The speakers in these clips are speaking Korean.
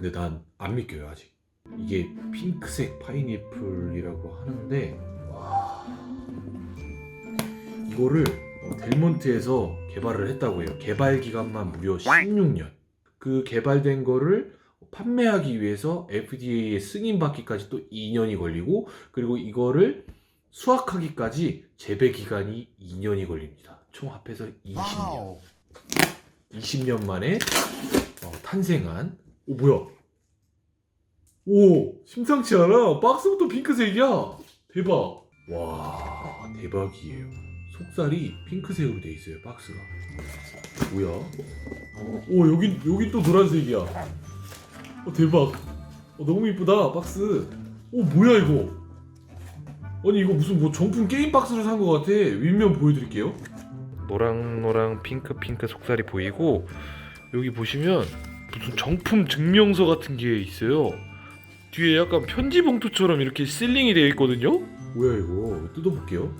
와, 근데 난 안 믿겨요 아직. 이게 핑크색 파인애플이라고 하는데 와 이거를 어, 델몬트에서 개발을 했다고 해요. 개발 기간만 무려 16년. 그 개발된 거를 판매하기 위해서 FDA의 승인 받기까지 또 2년이 걸리고 그리고 이거를 수확하기까지 재배 기간이 2년이 걸립니다. 총 합해서 20년. 20년 만에 어, 탄생한 오 뭐야? 오 심상치 않아. 박스부터 핑크색이야. 대박. 와 대박이에요. 속살이 핑크색으로 돼 있어요. 박스가. 뭐야? 오 여긴 여긴 또 노란색이야. 어 대박. 어, 너무 이쁘다 박스. 오 뭐야 이거? 아니 이거 무슨 뭐 정품 게임 박스를 산것 같아. 윗면 보여드릴게요. 노랑 노랑 핑크 핑크 속살이 보이고 여기 보시면 무슨 정품 증명서 같은 게 있어요. 뒤에 약간 편지 봉투처럼 이렇게 실링이 되어 있거든요. 뭐야 이거? 뜯어볼게요.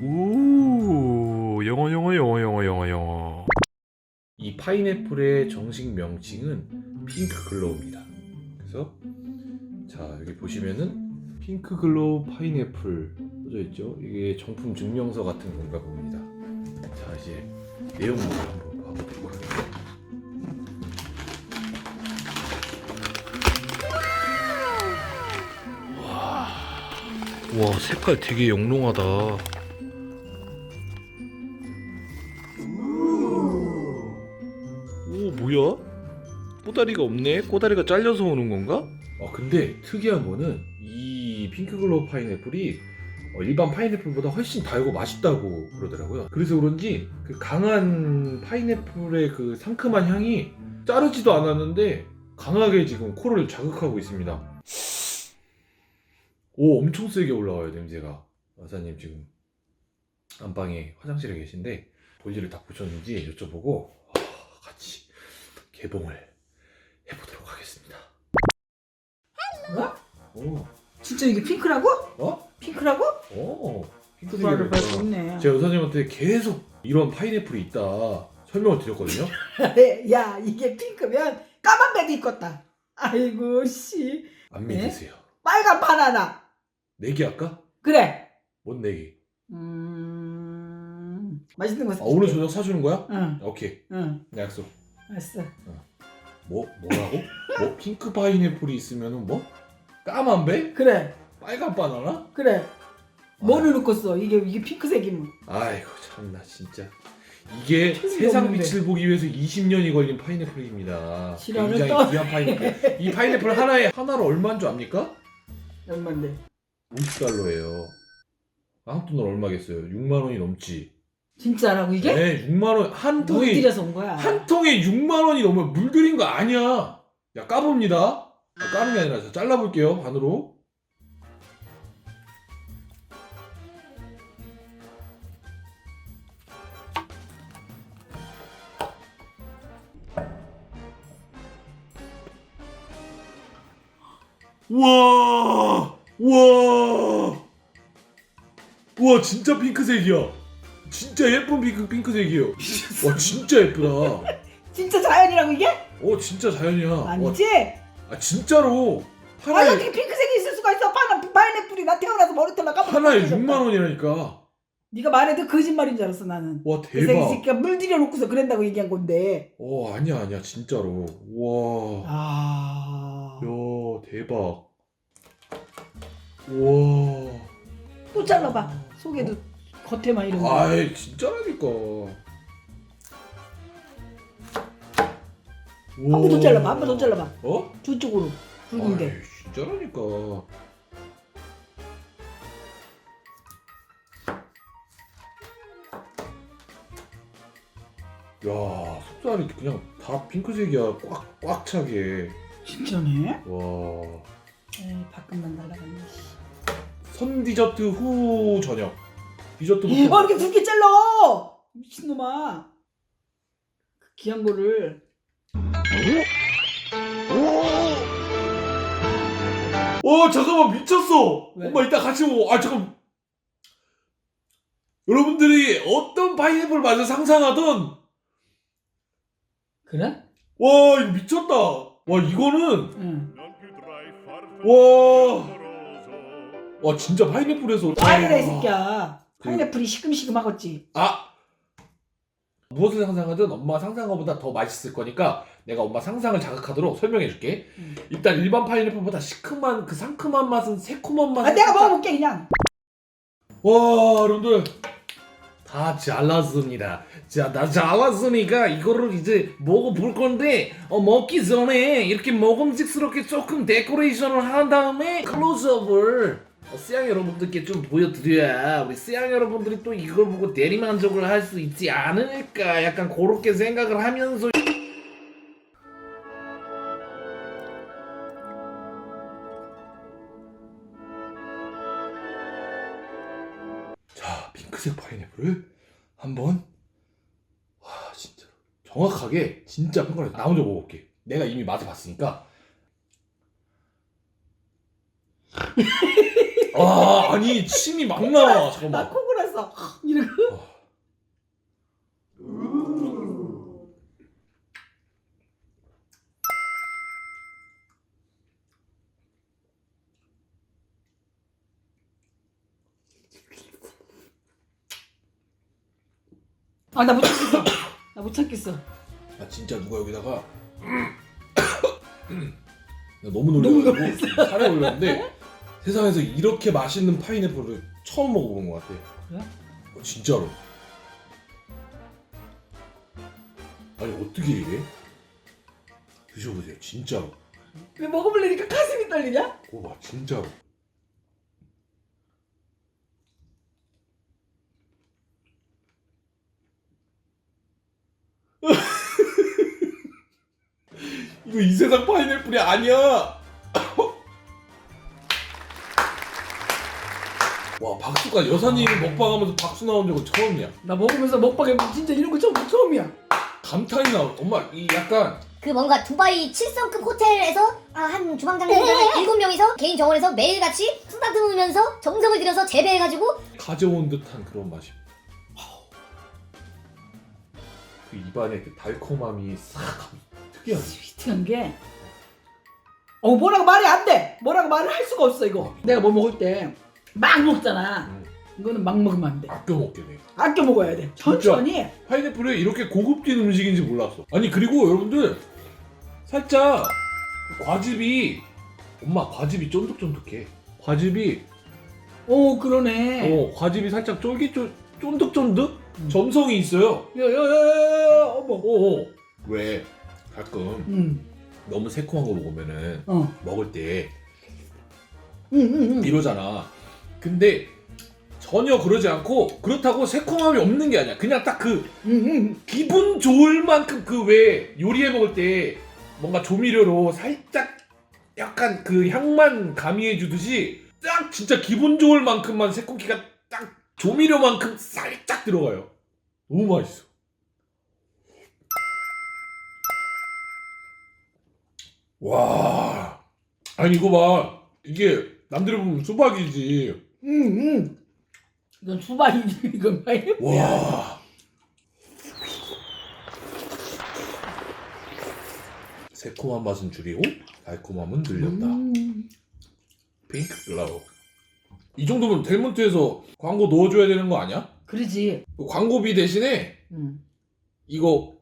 오 영어 영어 영어 영어 영어 영어. 이 파인애플의 정식 명칭은 핑크 글로우입니다. 그래서 자 여기 보시면은 핑크 글로우 파인애플 써져 있죠. 이게 정품 증명서 같은 건가 봅니다. 내용물을 한번 봐보도록 하겠습니다. 와, 와 색깔 되게 영롱하다. 오 뭐야? 꼬다리가 없네. 꼬다리가 잘려서 오는 건가? 아 근데 특이한 거는 이 핑크 글로우 파인애플이 어, 일반 파인애플보다 훨씬 달고 맛있다고 그러더라고요. 그래서 그런지 그 강한 파인애플의 그 상큼한 향이 자르지도 않았는데 강하게 지금 코를 자극하고 있습니다. 오 엄청 세게 올라와요 냄새가. 마사님 지금 안방에 화장실에 계신데 볼일을 다 보셨는지 여쭤보고 아, 같이 개봉을 해보도록 하겠습니다. 뭐? 오, 진짜 이게 핑크라고? 어? 핑크라고? 오, 그거를 핑크색이니까. 볼수 있네. 제가 의사님한테 계속 이런 파인애플이 있다 설명을 드렸거든요. 야 이게 핑크면 까만 배도 있겠다. 아이고 씨 안 네? 믿으세요. 빨간 바나나. 내기 할까? 그래. 뭔 내기? 음 맛있는 거 아, 사줄게. 오늘 저녁 사주는 거야? 응, 오케이, 응, 약속. 알았어. 뭐 뭐라고? 뭐 핑크 파인애플이 있으면은 뭐 까만 배? 그래, 빨간 바나나? 그래. 뭐를 넣고 써? 이게 이게 핑크색이면. 아이고 참나 진짜 이게 필요가 세상 없는데. 빛을 보기 위해서 20년이 걸린 파인애플입니다. 지랄을 굉장히 또. 귀한 파인애플. 이 파인애플 하나에 하나로 얼마인 줄 압니까? 얼마인데? 50달러예요. 한국 돈으로 얼마겠어요? 6만 원이 넘지. 진짜라고 이게? 네, 6만 원. 한물 통에 들여서 온 거야. 한 통에 6만 원이 넘으면 물들인 거 아니야. 야 까봅니다. 아, 까는 게 아니라 자, 잘라볼게요 반으로. 우와! 우와! 우와 진짜 핑크색이야. 진짜 예쁜 핑크 핑크색이에요. 와 진짜 예쁘다. 진짜 자연이라고 이게? 어 진짜 자연이야. 와, 아니지? 아 진짜로 아니 하나에 어떻게 핑크색이 있을 수가 있어? 파나 파인애플이 나 태어나서 머리털 까만. 하나에 6만 원이라니까. 네가 말해도 거짓말인 줄 알았어 나는. 와 그래서 이 대박. 새끼가 물 들여 놓고서 그런다고 얘기한 건데. 어 아니야 아니야 진짜로. 와. 아. 야 대박. 와. 또 잘라봐. 속에도 겉에만 이런 거. 아이 진짜라니까. 한 번 더 잘라봐. 한 번 더 잘라봐. 어? 저쪽으로 굵은데. 아이, 진짜라니까. 야 속살이 그냥 다 핑크색이야 꽉 꽉 차게 진짜네. 와 에이 밖만 날라갔네. 선 디저트 후 저녁 디저트부터 아 이렇게 굵게 잘라. 미친놈아. 그 귀한 거를. 어 잠깐만 미쳤어 왜? 엄마 이따 같이 먹어 아 잠깐 여러분들이 어떤 파인애플 맛을 상상하던 그래? 와 이거 미쳤다. 와 이거는 응. 와. 와 진짜 파인애플에서 아니라 이 와. 새끼야. 파인애플이 시큼시큼하겠지. 아 무엇을 상상하든 엄마 상상한 것보다 더 맛있을 거니까 내가 엄마 상상을 자극하도록 설명해 줄게. 음. 일단 일반 파인애플보다 시큼한 그 상큼한 맛은 새콤한 맛은 아 내가 먹어볼게 그냥. 와 여러분들 다 잘랐습니다. 자, 다 잘랐으니까 이거를 이제 먹어볼 건데 어, 먹기 전에 이렇게 먹음직스럽게 조금 데코레이션을 한 다음에 클로즈업을 어, 수양 여러분들께 좀 보여드려야 우리 수양 여러분들이 또 이걸 보고 대리만족을 할 수 있지 않을까 약간 그렇게 생각을 하면서 자 핑크색 파인애플을 한번 와 진짜. 정확하게 진짜 평가를 나 혼자 먹어볼게. 내가 이미 맛을 봤으니까. 아 아니 침이 막 나와. 나 잠깐만. 코골았어. 이러고. 아 나 못 참겠어. 나 못 참겠어. 아 진짜 누가 여기다가 나 너무 놀래가지고 살에 올렸는데 세상에서 이렇게 맛있는 파인애플을 처음 먹어본 것 같아 그래? 어, 진짜로 아니 어떻게 이래? 드셔보세요 진짜로 왜 먹어보려니까 가슴이 떨리냐? 오봐 진짜로 이거 이 세상 파인애플이 아니야. 와 박수가 여사님 먹방하면서 박수 나온 적은 처음이야. 나 먹으면서 먹방에 진짜 이런 거 처음 처음이야. 감탄이 나와. 정말 이 약간 그 뭔가 두바이 7성급 호텔에서 아, 한 주방장님들 일곱 명이서 개인 정원에서 매일같이 쓰다듬으면서 정성을 들여서 재배해가지고 가져온 듯한 그런 맛이. 그 입안에 그 달콤함이 싹 특이하네. 스위트한 게. 어 뭐라고 말이 안 돼. 뭐라고 말을 할 수가 없어 이거. 내가 뭐 먹을 때 막 먹잖아. 음, 이거는 막 먹으면 안 돼. 아껴 먹게 돼. 아껴 먹어야 돼. 천천히. 파인애플이 이렇게 고급진 음식인지 몰랐어. 아니 그리고 여러분들 살짝 그 과즙이 엄마 과즙이 쫀득쫀득해. 과즙이 오 그러네. 어 과즙이 살짝 쫄깃쫄 쫀득쫀득 음. 점성이 있어요. 야 야 야야 어머. 어, 어. 왜 가끔 음. 너무 새콤한 거 먹으면은 어. 먹을 때 응 응 응. 이러잖아. 근데 전혀 그러지 않고 그렇다고 새콤함이 없는 게 아니야. 그냥 딱 그 응 응. 기분 좋을 만큼 그 왜 요리해 먹을 때 뭔가 조미료로 살짝 약간 그 향만 가미해 주듯이 딱 진짜 기분 좋을 만큼만 새콤기가 딱 조미료만큼 살짝 들어가요. 너무 맛있어. 와. 아니 이거 봐. 이게 남들이 보면 수박이지. 응 응. 이건 수박이지 이건 파인애플이야. 와. 새콤한 맛은 줄이고 달콤함은 늘렸다. 음. 핑크 블라우. 이 정도면 델몬트에서 광고 넣어줘야 되는 거 아니야? 그러지. 그 광고비 대신에 응. 이거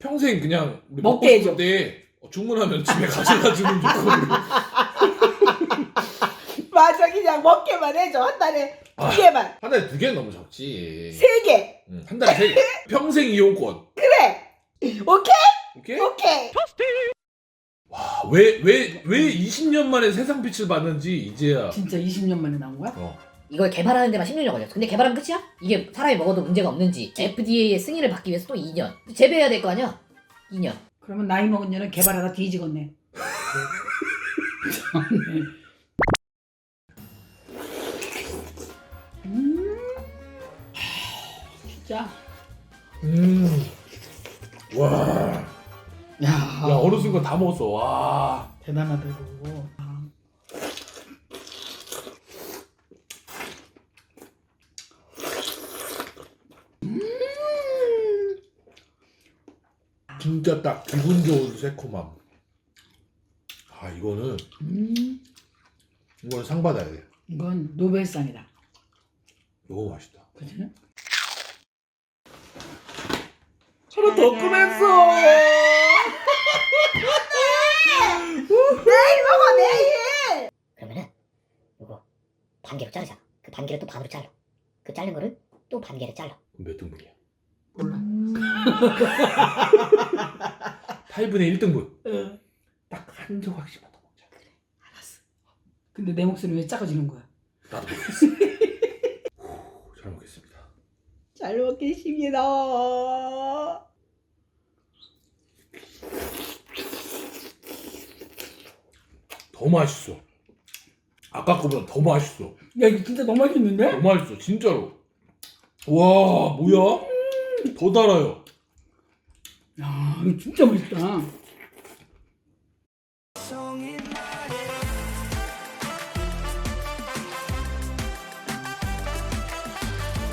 평생 그냥 우리 먹게 싶을 때 주문하면 집에 가져다 주는 좋고 맞아 그냥 먹게만 해줘 한 달에 아. 두 개만 한 달에 두 개는 너무 적지. 세 개. 응, 한 달에 세 개. 평생 이용권. 그래. 오케이 오케이? 오케이. 와, 왜, 왜, 왜 20년 만에 세상 빛을 봤는지 이제야. 진짜 20년 만에 나온 거야? 어. 이걸 개발하는 데만 10년이 걸렸어. 근데 개발하면 끝이야? 이게 사람이 먹어도 문제가 없는지 FDA의 승인을 받기 위해서 또 2년. 재배해야 될 거 아니야? 2년. 그러면 나이 먹은 년은 개발하다 뒤지겠네. 참네. 음. 하, 진짜. 음. 와. 야, 야, 어느 순간 다 먹었어. 와. 대단하다 이거. 아. 진짜 딱 기분 좋은 새콤함. 아 이거는 음, 이거는 상 받아야 돼. 이건 노벨상이다. 이거 맛있다. 그치? 하나 더 꺼냈어. 내일 먹어 내일. 그러면은 이거 반 개로 자르자. 그 반 개를 또 반으로 잘라. 그 자른 거를 또 반 개를 잘라. 몇 등분이야? 몰라. 8분의 1등분. 어, 딱한 조각씩만 더 먹자. 알았어. 근데 내 목소리 왜 작아지는 거야? 나도 먹겠어. 후, 잘 먹겠습니다. 잘 먹겠습니다. 더 맛있어. 아까 거보다 더 맛있어. 야 이거 진짜 너무 맛있는데? 더 맛있어, 진짜로. 와, 뭐야? 더 달아요. 야 진짜 맛있다.